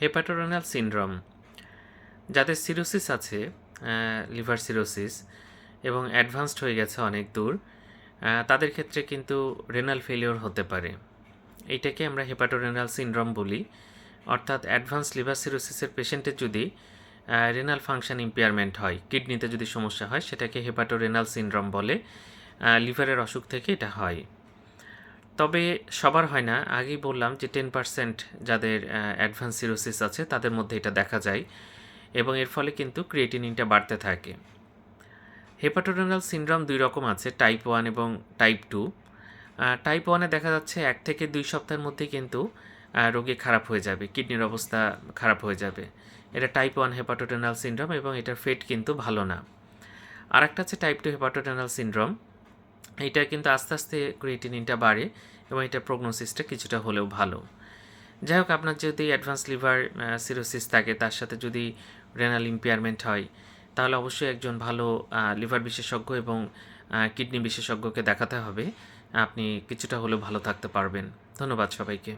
Hepatorenal syndrome যাদের cirrhosis আছে liver cirrhosis এবং অ্যাডভান্সড হয়ে গেছে অনেক দূর তাদের ক্ষেত্রে কিন্তু রেনাল ফেলিওর হতে পারে। এইটাকে আমরা হেপাটোরেনাল সিনড্রোম বলি। অর্থাৎ অ্যাডভান্স লিভার সিরোসিসের পেশেন্টের যদি রেনাল ফাংশন ইম্পেয়ারমেন্ট হয় কিডনিতে যদি সমস্যা হয়, সেটাকে হেপাটোরেনাল সিনড্রোম বলে লিভারের অসুখ থেকে এটা হয়। তবে সবার হয় না। আগেই বললাম যে টেন পার্সেন্ট যাদের অ্যাডভান্স সিরোসিস আছে, তাদের মধ্যে এটা দেখা যায় এবং এর ফলে কিন্তু ক্রিয়েটিনিনটা বাড়তে থাকে। হেপাটোরেনাল সিনড্রোম দুই রকম আছে টাইপ ওয়ান এবং টাইপ টু টাইপ ওয়ানে দেখা যাচ্ছে এক থেকে দুই সপ্তাহের মধ্যে কিন্তু রোগী খারাপ হয়ে যাবে কিডনির অবস্থা খারাপ হয়ে যাবে। এটা টাইপ ওয়ান হেপাটোরেনাল সিনড্রোম এবং এটার ফেট কিন্তু ভালো না। আর একটা আছে টাইপ টু হেপাটোরেনাল সিনড্রোম এটা কিন্তু আস্তে আস্তে ক্রিয়েটিনিনটা বাড়ে এবং এটা প্রগনোসিসটা কিছুটা হলেও ভালো। যাই হোক, আপনার যদি অ্যাডভান্স লিভার সিরোসিস থাকে, তার সাথে যদি রেনাল ইম্পেয়ারমেন্ট হয়, তাহলে অবশ্যই একজন ভালো লিভার বিশেষজ্ঞ এবং কিডনি বিশেষজ্ঞকে দেখাতে হবে। আপনি কিছুটা হলেও ভালো থাকতে পারবেন। ধন্যবাদ সবাইকে।